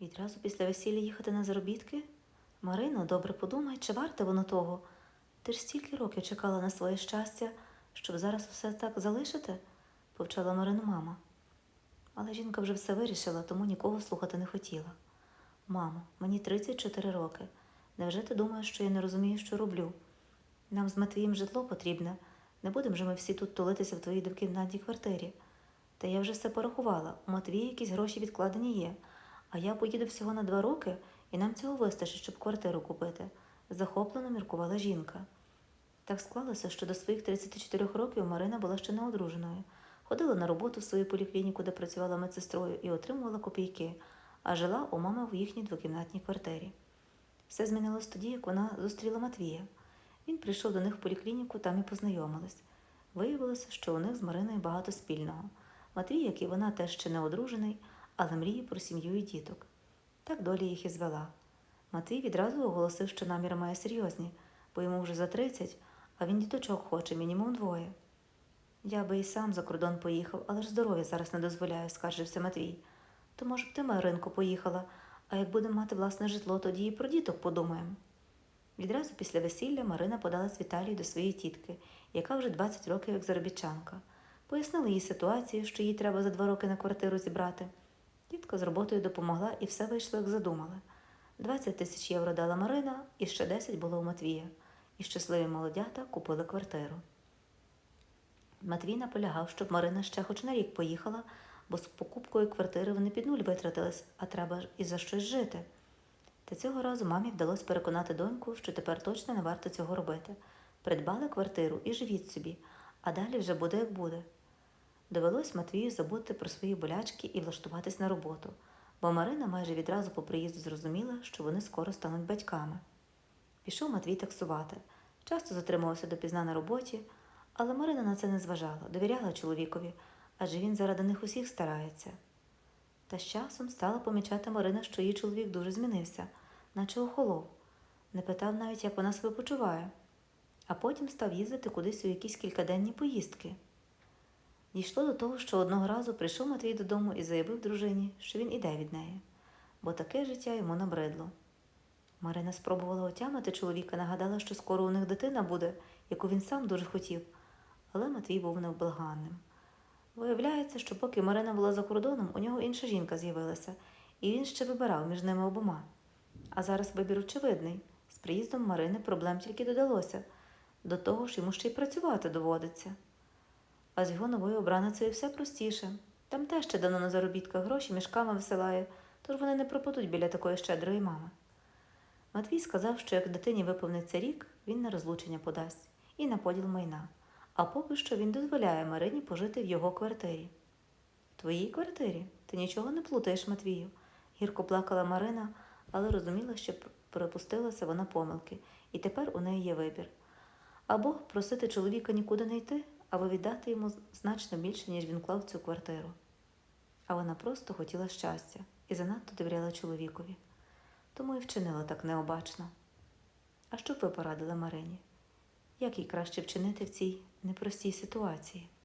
Відразу після весілля їхати на заробітки? Марино, добре подумай, чи варте воно того? Ти ж стільки років чекала на своє щастя, щоб зараз все так залишити, повчала Марину мама. Але жінка вже все вирішила, тому нікого слухати не хотіла. Мамо, мені 34 роки. Невже ти думаєш, що я не розумію, що роблю? Нам з Матвієм житло потрібне. Не будемо же ми всі тут тулитися в твоїй двокімнатній квартирі. Та я вже все порахувала. У Матвія якісь гроші відкладені є. А я поїду всього на два роки, і нам цього вистачить, щоб квартиру купити, захоплено міркувала жінка. Так склалося, що до своїх 34 років Марина була ще не одруженою. Ходила на роботу в свою поліклініку, де працювала медсестрою, і отримувала копійки, а жила у мами в їхній двокімнатній квартирі. Все змінилось тоді, як вона зустріла Матвія. Він прийшов до них в поліклініку, там і познайомились. Виявилося, що у них з Мариною багато спільного. Матвій, як і вона, теж ще не одружений, але мріє про сім'ю і діток. Так доля їх і звела. Матвій відразу оголосив, що наміри має серйозні, бо йому вже за 30, а він діточок хоче, мінімум двоє. Я би і сам за кордон поїхав, але ж здоров'я зараз не дозволяє, скаржився Матвій. То, може б, ти, Маринко, поїхала, а як будемо мати власне житло, тоді і про діток подумаємо. Відразу після весілля Марина подалась в Італію до своєї тітки, яка вже 20 років як заробітчанка. Пояснила їй ситуацію, що їй треба за два роки на квартиру зібрати. Тітка з роботою допомогла і все вийшло, як задумали. 20 тисяч євро дала Марина, і ще 10 було у Матвія. І щасливі молодята купили квартиру. Матвій наполягав, щоб Марина ще хоч на рік поїхала, бо з покупкою квартири вони під нуль витратились, а треба і за щось жити. Та цього разу мамі вдалося переконати доньку, що тепер точно не варто цього робити. Придбали квартиру і живіть собі, а далі вже буде як буде. Довелось Матвію забути про свої болячки і влаштуватись на роботу, бо Марина майже відразу по приїзду зрозуміла, що вони скоро стануть батьками. Пішов Матвій таксувати. Часто затримувався допізна на роботі, але Марина на це не зважала, довіряла чоловікові, адже він заради них усіх старається. Та з часом стала помічати Марина, що її чоловік дуже змінився, наче охолов, не питав навіть, як вона себе почуває, а потім став їздити кудись у якісь кількаденні поїздки. Дійшло до того, що одного разу прийшов Матвій додому і заявив дружині, що він іде від неї, бо таке життя йому набридло. Марина спробувала отямити чоловіка, нагадала, що скоро у них дитина буде, яку він сам дуже хотів, але Матвій був невблаганним. Виявляється, що поки Марина була за кордоном, у нього інша жінка з'явилася, і він ще вибирав між ними обома. А зараз вибір очевидний. З приїздом Марини проблем тільки додалося. До того ж йому ще й працювати доводиться. А з його новою обраницею все простіше. Там теж ще давно на заробітках гроші мішками висилає, тож вони не пропадуть біля такої щедрої мами. Матвій сказав, що як дитині виповниться рік, він на розлучення подасть і на поділ майна. А поки що він дозволяє Марині пожити в його квартирі. В твоїй квартирі? Ти нічого не плутаєш, Матвію. Гірко плакала Марина, але розуміла, що припустилася вона помилки, і тепер у неї є вибір. Або просити чоловіка нікуди не йти, або віддати йому значно більше, ніж він клав цю квартиру. А вона просто хотіла щастя і занадто довіряла чоловікові, тому і вчинила так необачно. А що б ви порадили Марині? Як їй краще вчинити в цій непростій ситуації?